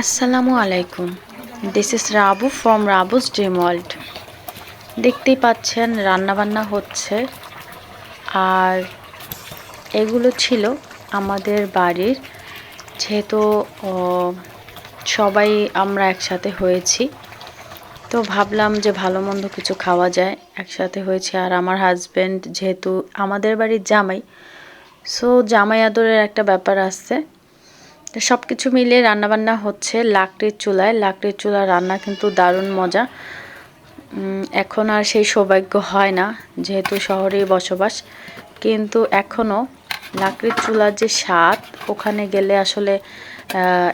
আসসালামু আলাইকুম। This is Rabu from Rabu's dream world দেখতেই পাচ্ছেন, রান্নাবান্না হচ্ছে। আর এগুলো ছিল আমাদের বাড়ির, যেহেতু সবাই আমরা একসাথে হয়েছি। তো ভাবলাম যে ভালো মন্দ কিছু খাওয়া যায়, একসাথে হয়েছে। আর আমার হাজব্যান্ড যেহেতু আমাদের বাড়ির জামাই সো জামাই আদরের একটা ব্যাপার তো সব কিছু মিলিয়ে রান্নাবান্না হচ্ছে লাকড়ির চুলায়। লাকড়ির চুলা রান্না কিন্তু দারুণ মজা। এখন আর সেই সৌভাগ্য হয় না, যেহেতু শহরে বসবাস। কিন্তু এখনও লাকড়ির চুলার যে স্বাদ, ওখানে গেলে আসলে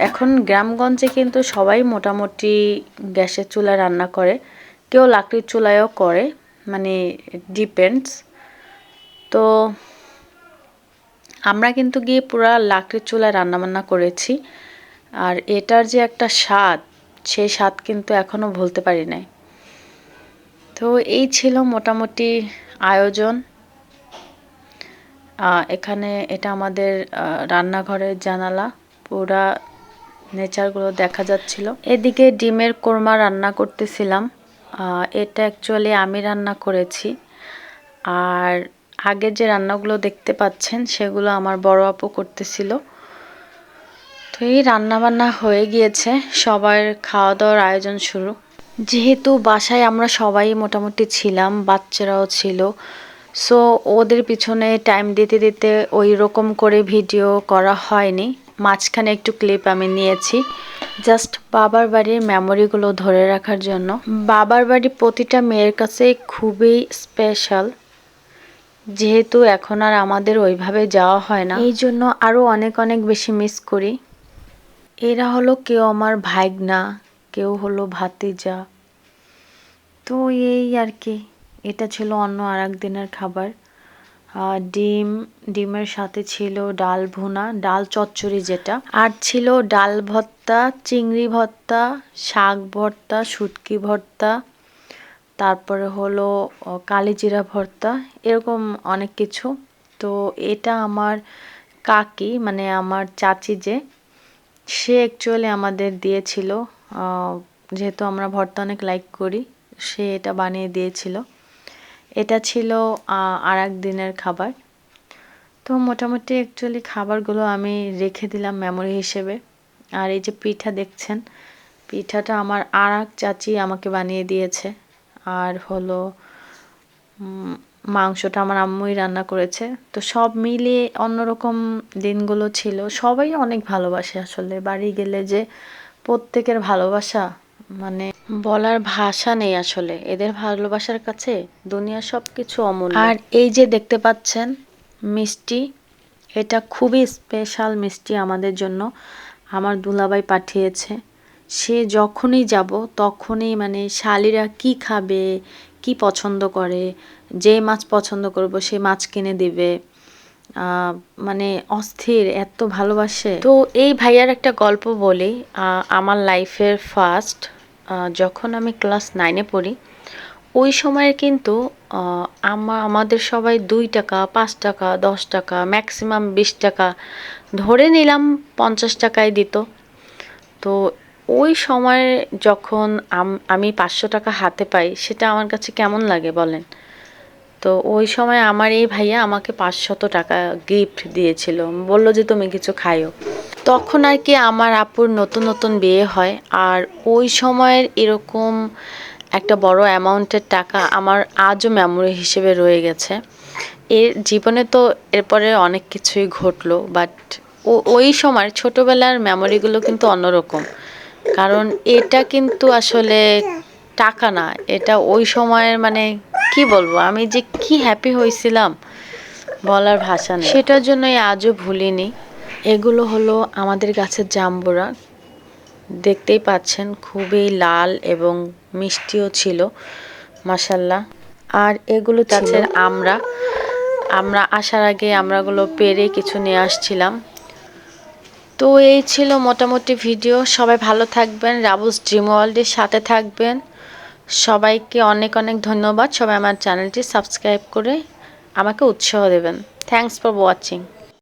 এখন গ্রামগঞ্জে কিন্তু সবাই মোটামুটি গ্যাসের চুলায় রান্না করে। কেউ লাকড়ির চুলায়ও করে মানে ডিপেন্ডস তো আমরা কিন্তু গিয়ে পুরা লাকড়ির চুলায় রান্নাবান্না করেছি। আর এটার যে একটা স্বাদ সেই স্বাদ কিন্তু এখনও ভুলতে পারি নাই। তো এই ছিল মোটামুটি আয়োজন। এখানে এটা আমাদের রান্নাঘরের জানালা। পুরা নেচারগুলো দেখা যাচ্ছিল। এদিকে ডিমের কোরমা রান্না করতেছিলাম। এটা অ্যাকচুয়ালি আমি রান্না করেছি। আর আগের যে রান্নাগুলো দেখতে পাচ্ছেন, সেগুলো আমার বড় আপু করতেছিল। তো এই রান্নাবান্না হয়ে গিয়েছে, সবার খাওয়া দাওয়ার আয়োজন শুরু। যেহেতু বাসায় আমরা সবাই মোটামুটি ছিলাম, বাচ্চারাও ছিল সো ওদের পিছনে টাইম দিতে দিতে ওই রকম করে ভিডিও করা হয়নি। মাঝখানে একটু ক্লিপ আমি নিয়েছি জাস্ট বাবার বাড়ির মেমোরিগুলো ধরে রাখার জন্য। বাবার বাড়ি প্রতিটা মেয়ের কাছে খুবই স্পেশাল যেহেতু এখন আর আমাদের ওইভাবে যাওয়া হয় না। এই জন্য আরও অনেক অনেক বেশি মিস করি। এরা হলো কেউ আমার ভাইগনা, কেউ হলো ভাতিজা। তো এই আর কি, এটা ছিল অন্য আর দিনের খাবার ডিম, ডিমের সাথে ছিল ডাল ভুনা, ডাল চচ্চড়ি যেটা। আর ছিল ডাল ভর্তা, চিংড়ি ভর্তা, শাক ভর্তা, শুটকি ভর্তা। তারপরে হলো কালিজিরা ভর্তা, এরকম অনেক কিছু। তো এটা আমার কাকি মানে আমার চাচি যে, সে অ্যাকচুয়ালি আমাদের দিয়েছিল যেহেতু আমরা ভর্তা অনেক লাইক করি, সে এটা বানিয়ে দিয়েছিল। এটা ছিল আর দিনের খাবার। তো মোটামুটি অ্যাকচুয়ালি খাবারগুলো আমি রেখে দিলাম মেমোরি হিসেবে। আর এই যে পিঠা দেখছেন, পিঠাটা আমার আর চাচি আমাকে বানিয়ে দিয়েছে। আর হলো মাংসটা আমার আম্মুই রান্না করেছে। তো সব মিলিয়ে অন্যরকম দিনগুলো ছিল। সবাই অনেক ভালোবাসে আসলে। বাড়ি গেলে যে প্রত্যেকের ভালোবাসা মানে বলার ভাষা নেই আসলে। এদের ভালোবাসার কাছে দুনিয়ার সব কিছু অমূল্য। আর এই যে দেখতে পাচ্ছেন মিষ্টি, এটা খুবই স্পেশাল মিষ্টি আমাদের জন্য। আমার দুলাভাই পাঠিয়েছে। সে যখনই যাব, তখনই মানে শালিরা কি খাবে, কি পছন্দ করে, যে মাছ পছন্দ করব সে মাছ কিনে দিবে। মানে অস্থির, এত ভালোবাসে। তো এই ভাইয়ার একটা গল্প বলি আমার লাইফের ফার্স্ট যখন আমি ক্লাস নাইনে পড়ি, ওই সময়ে কিন্তু আমা, আমাদের সবাই দুই টাকা, পাঁচ টাকা, দশ টাকা ম্যাক্সিমাম বিশ টাকা ধরে নিলাম পঞ্চাশ টাকায় দিত। তো ওই সময়ে যখন আমি পাঁচশো টাকা হাতে পাই, সেটা আমার কাছে কেমন লাগে বলেন? তো ওই সময় আমার এই ভাইয়া আমাকে পাঁচশত টাকা গিফট দিয়েছিল। বলল যে, তুমি কিছু খাইও। তখন আর কি আমার আপুর নতুন নতুন বিয়ে হয়, আর ওই সময়ের এরকম একটা বড় অ্যামাউন্টের টাকা আমার আজও মেমোরি হিসেবে রয়ে গেছে। এর জীবনে তো এরপরে অনেক কিছুই ঘটলো বাট ও, ওই সময় ছোটোবেলার মেমোরিগুলো কিন্তু অন্যরকম। কারণ এটা কিন্তু আসলে টাকা না। এটা ওই সময়ের মানে কি বলব? আমি যে কি হ্যাপি হয়েছিলাম বলার ভাষা নেই। সেটার জন্যই আজও ভুলিনি। এগুলো হলো আমাদের গাছের জাম্বুরা। দেখতেই পাচ্ছেন খুবই লাল এবং মিষ্টিও ছিল মাসাল্লাহ আর এগুলো গাছের আমরা। আমরা আসার আগে আমরাগুলো পেরে কিছু নিয়ে আসছিলাম। তো এই ছিল মোটামুটি ভিডিও। সবাই ভালো থাকবেন। রাবুস ড্রিম ওয়ার্ল্ডের সাথে থাকবেন। সবাইকে অনেক অনেক ধন্যবাদ। সবাই আমার চ্যানেলটি সাবস্ক্রাইব করে আমাকে উৎসাহ দেবেন। Thanks for watching